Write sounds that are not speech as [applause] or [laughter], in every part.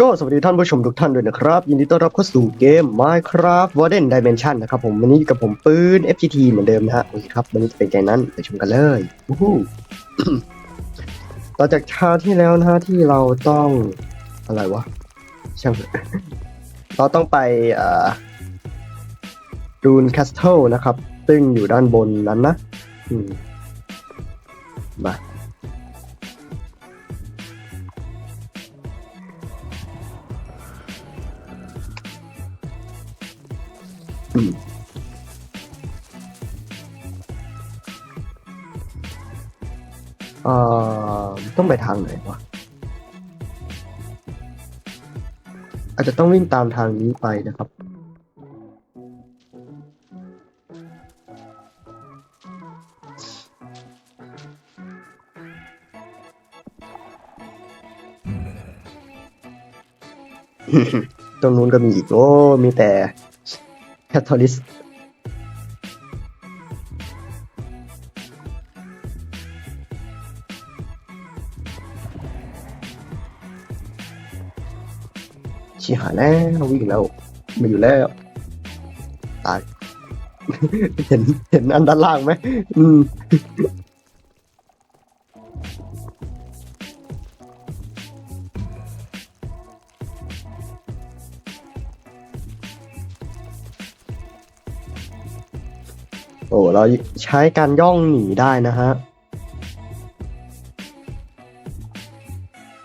ก็สวัสดีท่านผู้ชมทุกท่านด้วยนะครับ ยินดีต้อนรับเข้าสู่เกม Minecraft Warden Dimension นะครับผมวันนี้กับผมปืน FGT เหมือนเดิมนะฮะโอเคครับวันนี้จะเป็นไงนั้นไปชมกันเลยวู้ฮู้ต่อจากชาที่แล้วนะฮะที่เราต้องอะไรวะช่างเถอะเราต้องไปอ่าดูนแคสเทิลนะครับ ซึ่งอยู่ด้านบนนั้นนะมมา เอ่อต้องไปทางไหนวะ อาจจะต้องวิ่งตามทางนี้ไปนะครับ ตรงนู้นก็มีอีก โอ้ มีแต่แคทอลิสชิ หายแล้ววิ่งแล้วมาอยู่แล้วตาย เห็นเห็นอันด้านล่างไหมอืมโอ้เราใช้การย่องหนีได้นะฮะ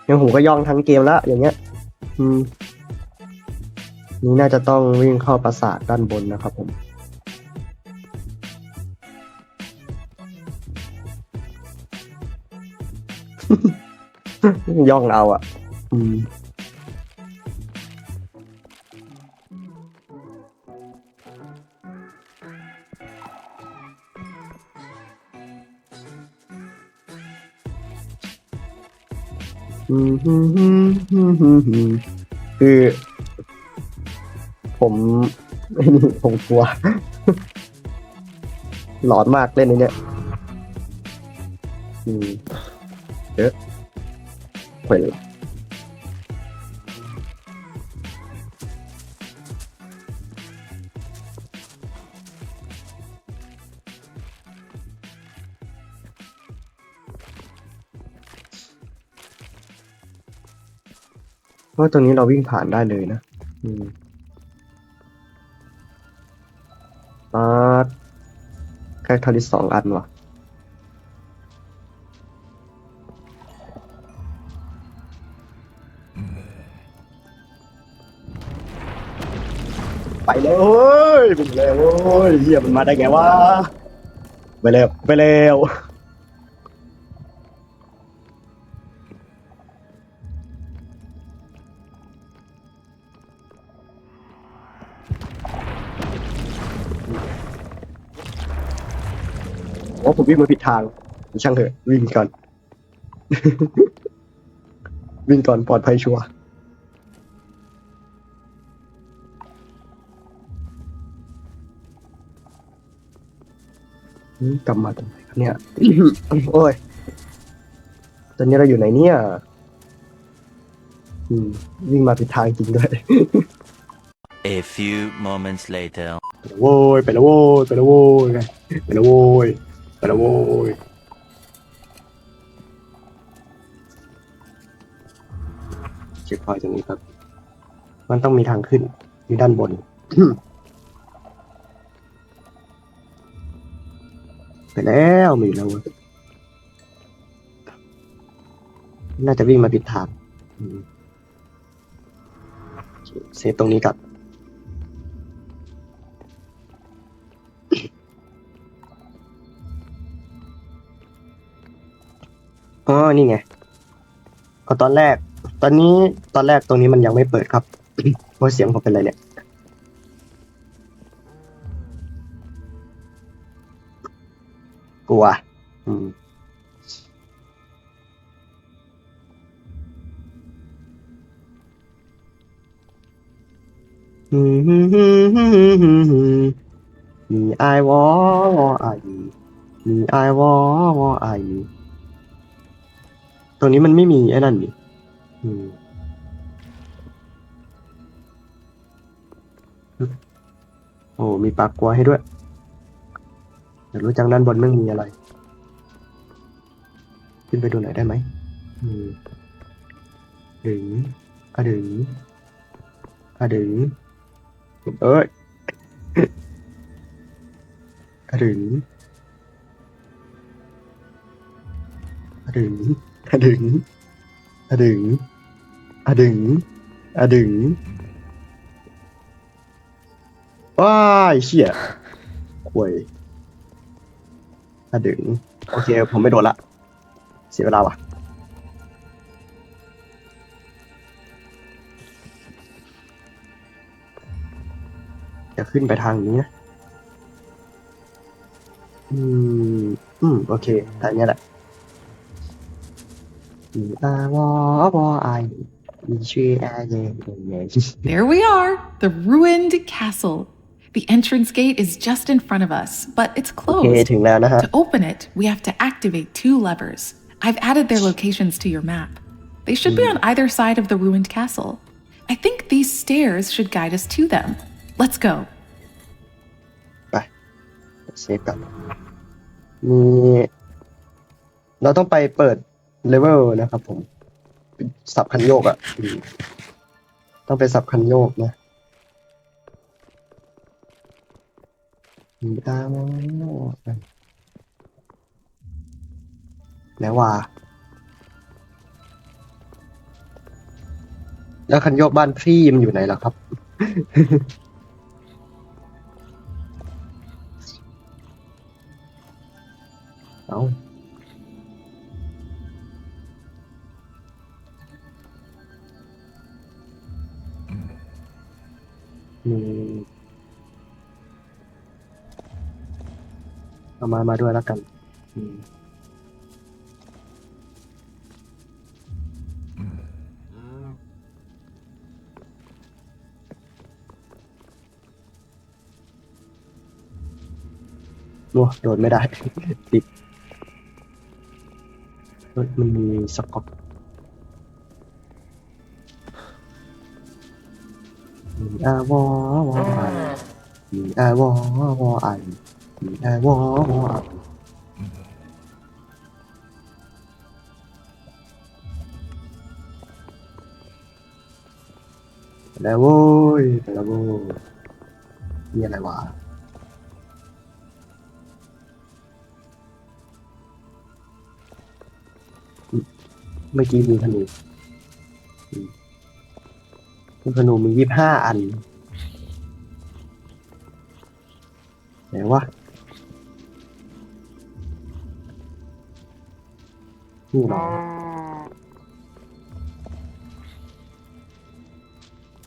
ยังหูก็ย่องทั้งเกมแล้วอย่างเงี้ย อืม นี่น่าจะต้องวิ่งเข้าปราสาทด้านบนนะครับผม ย่องเอาอะ อืมอืมฮึมฮึมฮึมฮึมฮึมคือ ผมไอ้นี่ผมกลัว หลอนมากเล่นในเนี้ยอืมเยอะไปเลยเพราะว่าตรงนี้เราวิ่งผ่านได้เลยนะ อืม ค่ทอริสสองอันวะไปเลยเว้ยไปเลยเว้ยเฮียมันมาได้ไงวะไปเร็วไปเร็ว โอ้ผมวิ่งมาผิดทางช่างเถอะวิ่งก่อน วิ่งก่อนปลอดภัยชัวร์อืมกลับมาตรงไหนครับเนี่ยโอ้ย ตอนนี้เราอยู่ไหนเนี่ยอืมวิ่งมาผิดทางจริงด้วย A few moments later. ไปแล้วโว้ยไปแล้วโว้ยไปแล้วโว้ยไงไปแล้วโว้ย ไปแล้วโว้ยเช็คพอยต์ตรงนี้ครับ มันต้องมีทางขึ้นอยู่ด้านบน ไปแล้วไมีแล้วเว้ยน่าจะวิ่งมาผิดทางอืมเซฟตรงนี้กับ อ๋อนี่ไงก็ตอนแรก ตอนนี้ตอนแรกตรงนี้มันยังไม่เปิดครับว่าเสียงผมเป็นไรเนี่ยกลัวอืมอืมฮึมฮึมฮึมฮึมฮึมมีไอวอวอไอมีไอวอวอไอ ตรงนี้มันไม่มีไอ้นั่นนี่อืมโอ้ มีปากกลัวให้ด้วยอยากรู้จังด้านบนไม่งมีอะไร ขึ้นไปดูหน่อยได้ไหมอืมดึงอะดึงอะดึงเอ้ยอะดึงอะดึง อะดึงอะดึงอะดึงอะดึงว้ายเชี่ยควยอะดึง โอเค ผมไม่โดนละ เสียเวลาว่ะจะขึ้นไปทางนี้นะ อืม อืม โอเคทางนี้แหละ There we are, the ruined castle. The entrance gate is just in front of us, but it's โอเค closed. ถึงแล้วนะฮะ To open it, we have to activate two levers. I've added their locations to your map. They should be on either side of the ruined castle. I think these stairs should guide us to them. Let's go. ไปเซฟกันมีเราต้องไปเปิด เลเวลนะครับผม สับคันโยกอะ่ะต้องไปสับคันโยกนะอืมตามแล้วว่า แล้วคันโยกบ้านพี่มันอยู่ไหนล่ะครับ เอา มีเอามามาด้วยแล้วกันอืมโอ้โดนไม่ได้ ติดมันมีสกอต อาวอวอไอมีอาวอวอไอมีอาวอวอไอแล้วโว้ยแล้วโว้ยมีอะไรวะเมื่อกี้มีธนูอืม ลูกธนูมียี่สิบห้าอัน ไหนวะ นี่เหรอ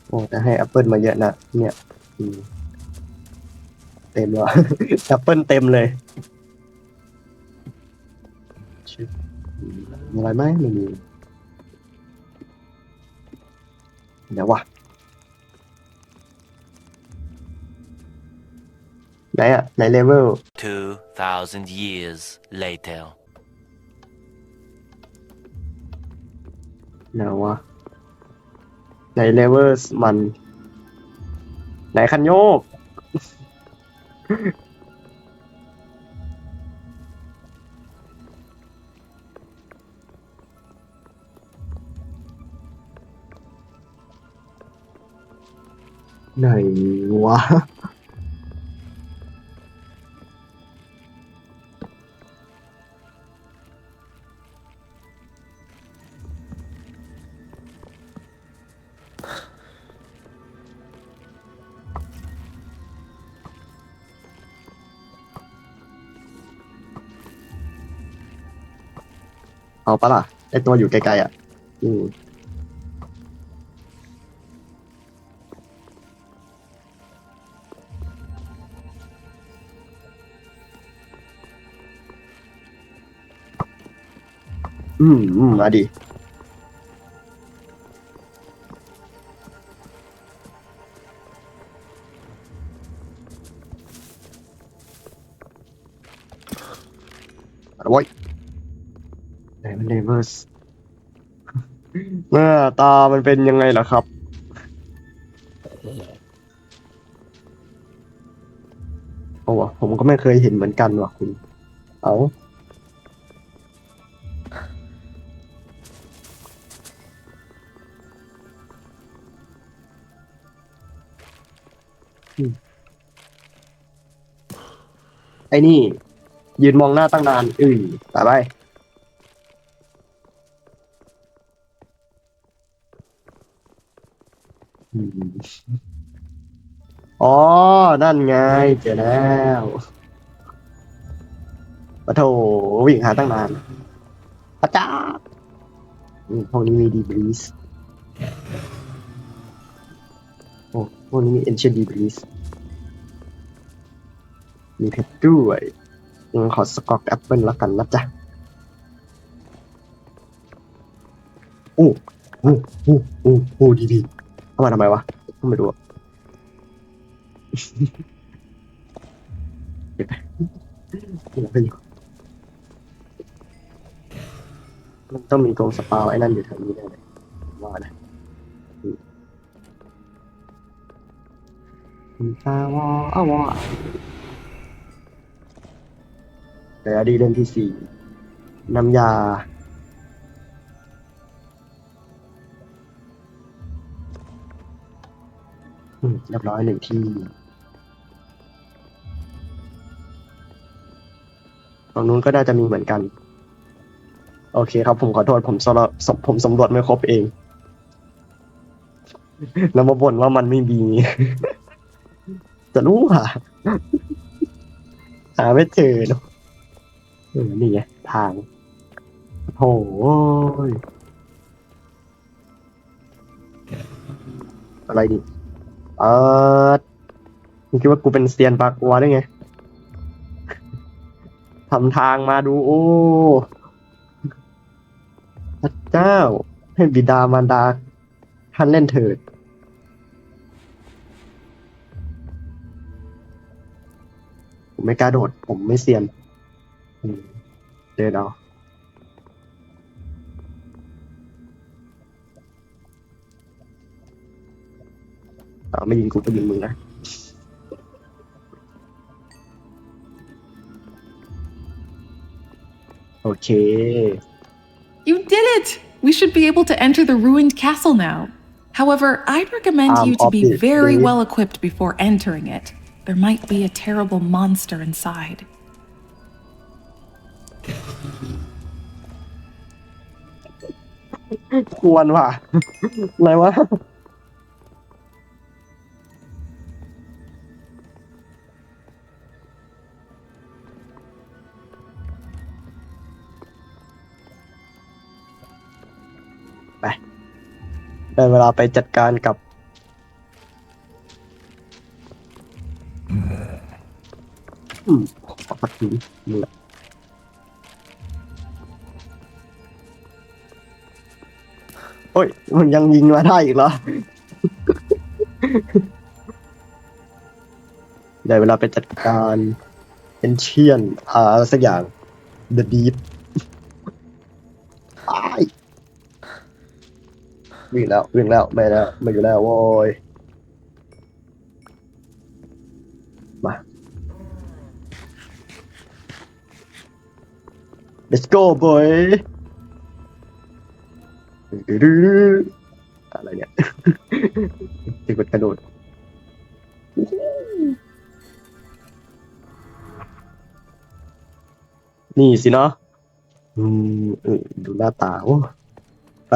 โอ้แต่ให้แอปเปิลมาเยอะนะ เนี่ยอืมเต็มเลยแอปเปิลเต็มเลยชิบอืมมีอะไรไหมไม่มี เดี๋ยววะไหนอะไหนเลเวล 2,000 years later. ไหนวะไหนเลเวลมัน ไหนคันโยก ไหนวะ เอาปะล่ะ ไอตัวอยู่ไกลๆอะ อืม อืมอืมมาดิเอาไว้ยไหนมันเลเวอร์สเมื่อตามันเป็นยังไงล่ะครับโอ้วะผมก็ไม่เคยเห็นเหมือนกันว่ะคุณ เอา ไอ้นี่ ยืนมองหน้าตั้งนานอือตายไปอ๋อ นั่นไง เจอแล้วปะโถวิ่งหาตั้งนานพระเจ้าอืมพวกนี้มีดีบรีส วกนี้มีเอนเชนดีบรีสมีเพชรด้วยอืมขอสกอกแอปเปิลแล้วกันนะจ๊ะโอ้โอ้โอ้โอ้โอ้ดีดีเข้ามาทำไมวะเข้ามาดูเดี๋ยวไปเดี๋ยวไปอยู่มันต้องมีกรงสปาไอ้นั่นอยู่แถวนี้แน่เลยว่านะ คุณตาวออาวอแต่อดีเล่มที่สี่น้ำยา อืมเรียบร้อยหนึ่งที่ตรงนู้นก็น่าจะมีเหมือนกัน โอเคครับผมขอโทษผมสรวจสผมสำรวจไม่ครบเอง แล้วมาบ่นว่ามันไม่มี จะรู้หาหาไม่เจอเนอะเออนี่ไงทางโอ้ยอะไรดิเออมึงคิดว่ากูเป็นเซียนปากัวได้ไงทำทางมาดู โอ้พระเจ้าให้บิดามารดาท่านเล่นเถิด ผมไม่กล้าโดด ผมไม่เซียนอืมเดินเอาเอาไม่ยิงกูก็ยิงมึงนะ โอเค You did it! We should be able to enter the ruined castle now. However, I'd recommend Um, you to be very obviously. well equipped before entering it. There might be a terrible monster inside. ควรว่ะ อะไรวะ ไป ได้เวลาไปจัดการกับ มันยังยิงมาได้อีกเหรอ ได้เวลาไปจัดการเอนเชียนอ่าอะไรสักอย่าง The Deep ตายวิ่งแล้ววิ่งแล้วไม่แล้วไม่อยู่แล้วโว้ยมา let's go boy ดื้อๆอะไรเนี่ย ติดกดกระโดด นี่สินะอืมเออดูหน้าตาโอ้ไป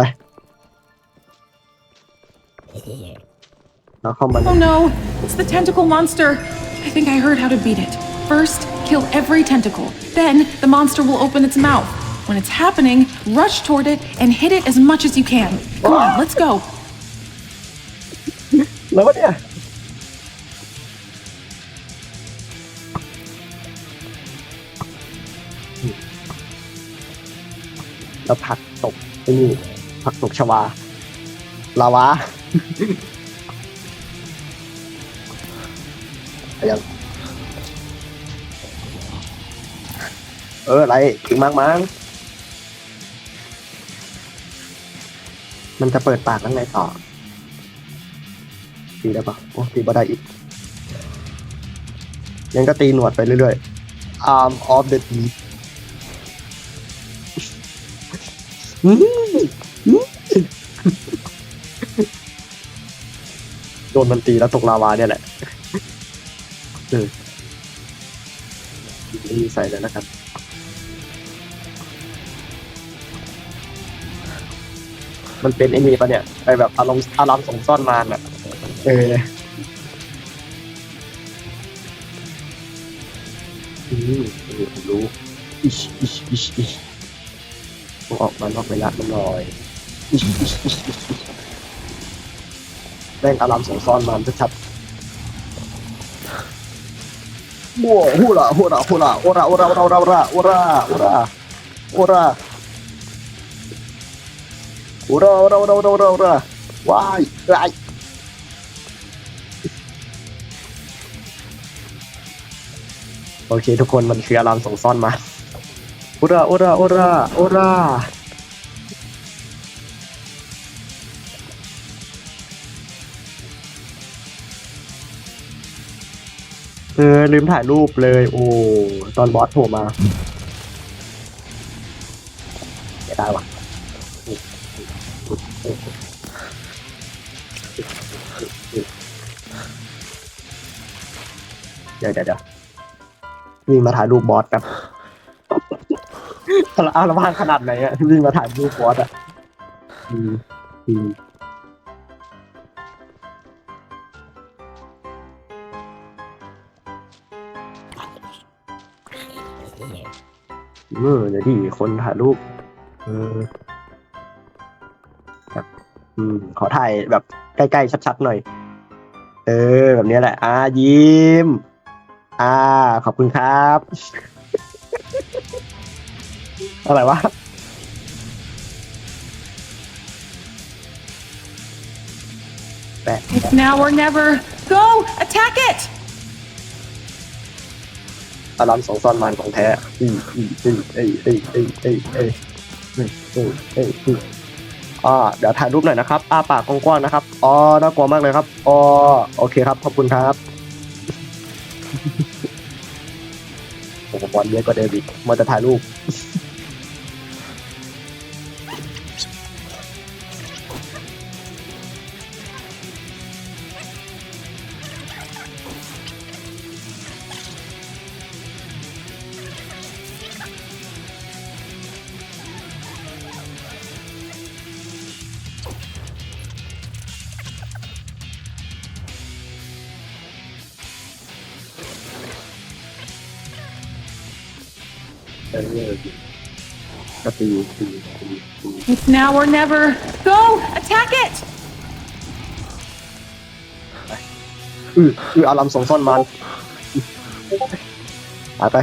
เราเข้ามา Oh no! It's the tentacle monster! I think I heard how to beat it. First, kill every tentacle. Then, the monster will open its mouth. When it's happening, rush toward it and hit it as much as you can. Come on, let's go. แล้ววะเนี่ยแล้วผักตกไอ้นี่ผักตกชวา ลาวา ไปยังเออ [laughs] อะไรถึงมากมั้ง มันจะเปิดปากแล้วไงต่อตีได้ปะโอ้ตีบ่ได้อีกงั้นก็ตีหนวดไปเรื่อยๆ Arm of the Deep โดนมันตีแล้วตกลาวาเนี่ยแหละเออนี่ใส่เลยนะครับ มันเป็นไอ้นี่ปะเนี่ยไอแบบอารมณ์อารมณ์สงซ่อนมารอะ เอออืมเออผมรู้อิชอิชอิชอิชต้องออกมานอกระยะมันหน่อยอิชอิชอิชอิชอิชแม่งอารมณ์สงซ่อนมารชัดๆบัวฮูระฮูระฮูระโอระโอระโอระโอระโอระโอระโอระ โอระโอระโอระโอระโอระโอระโอระว้ายว้ายโอเคทุกคนมันคืออารามส่งซ่อนมาโอราโอราโอราโอราเออลืมถ่ายรูปเลย โอ้ตอนบอสโผล่มาไม่ได้ว่ะ เดี๋ยวเดี๋ยวเดี๋ยววิ่งมาถ่ายรูปบอสแบบอารวาสขนาดไหนอะวิ่งมาถ่ายรูปบอสอะอืมอืมเออเดี๋ยวดิคนถ่ายรูปเออ อืมขอถ่ายแบบใกล้ๆชัดๆหน่อย เออ แบบเนี้ยแหละ อ่ายิ้ม อ่า ขอบคุณครับ อะไรวะแปะ It's now or never. Go! Attack it! อารามสองซ่อนมันของแท้อืมอืมอืมเอ้ยเอ้ยเอ้ยเอ้ยเอ้ยเอ้ยเอ้ยเอ้ยเอ่าเดี๋ยวถ่ายรูปหน่อยนะครับอ้าปากกว้างๆนะครับอ๋อน่ากลัวมากเลยครับอ๋อโอเคครับขอบคุณครับผมบอลเยอะกว่าเดวิดมาจะถ่ายรูป เออก็ตีตีตีตี It's now or never. Go! Attack it! อืออืออารามสองซ่อนมันหายไป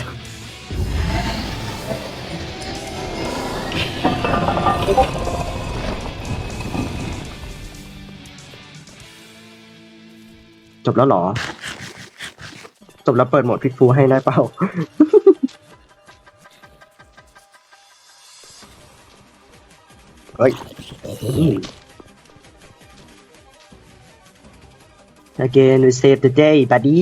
จบแล้วเหรอ จบแล้วเปิดโหมดพิกฟูให้ได้เปล่า เฮ้ยอืม Again we save the day buddy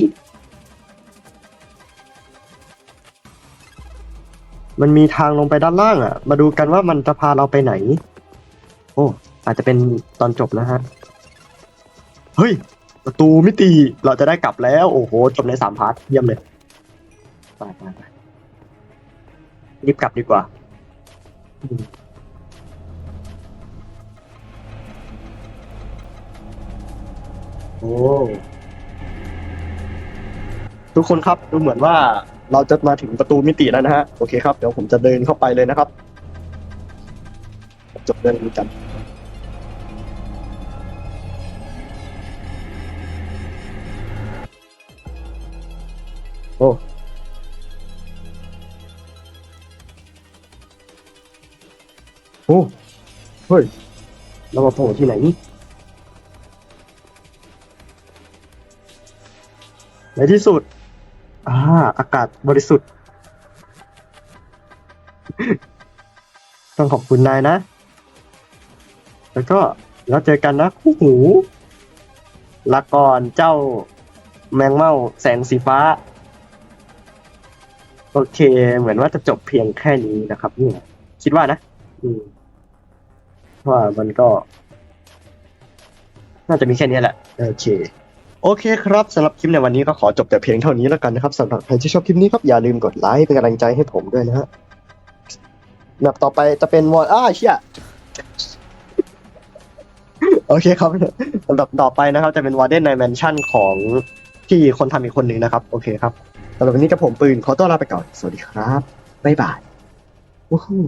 มันมีทางลงไปด้านล่างอะ มาดูกันว่ามันจะพาเราไปไหน โอ้ อาจจะเป็นตอนจบนะฮะ เฮ้ย ประตูมิติเราจะได้กลับแล้ว โอ้โห จบในสามพาร์ทเยี่ยมเลยไปไปไปรีบกลับดีกว่า อ้ทุกคนครับดูเหมือนว่าเราจะมาถึงประตูมิติแล้วนะฮะโอเคครับเดี๋ยวผมจะเดินเข้าไปเลยนะครับ จบเรื่องนี้กันโอ้โอ้เฮ้ยเรามาโผล่ที่ไหนนี่ ในที่สุด อ่า อากาศบริสุทธิ์ ต้องขอบคุณนายนะ แล้วก็แล้วเจอกันนะคู่หูลาก่อนเจ้าแมงเม่าแสงสีฟ้า โอเค เหมือนว่าจะจบเพียงแค่นี้นะครับเนี่ยคิดว่านะอืว่ามันก็ น่าจะมีแค่นี้แหละ โอเค โอเคครับสำหรับคลิปในวันนี้ก็ขอจบแต่เพียงเท่านี้แล้วกันนะครับสำหรับใครที่ชอบคลิปนี้ครับอย่าลืมกดไลค์เป็นกำลังใจให้ผมด้วยนะฮะแบบต่อไปจะเป็นวอลอ้าเชี่ยโอเคครับลำดับต่อไปนะครับ จะเป็นวอร์เดนในแมนชั่นของที่คนทำอีกคนหนึ่งนะครับ โอเคครับสำหรับวันนี้กับผมปืนขอตัวลาไปก่อน สวัสดีครับ บ๊ายบายวู้ฮู้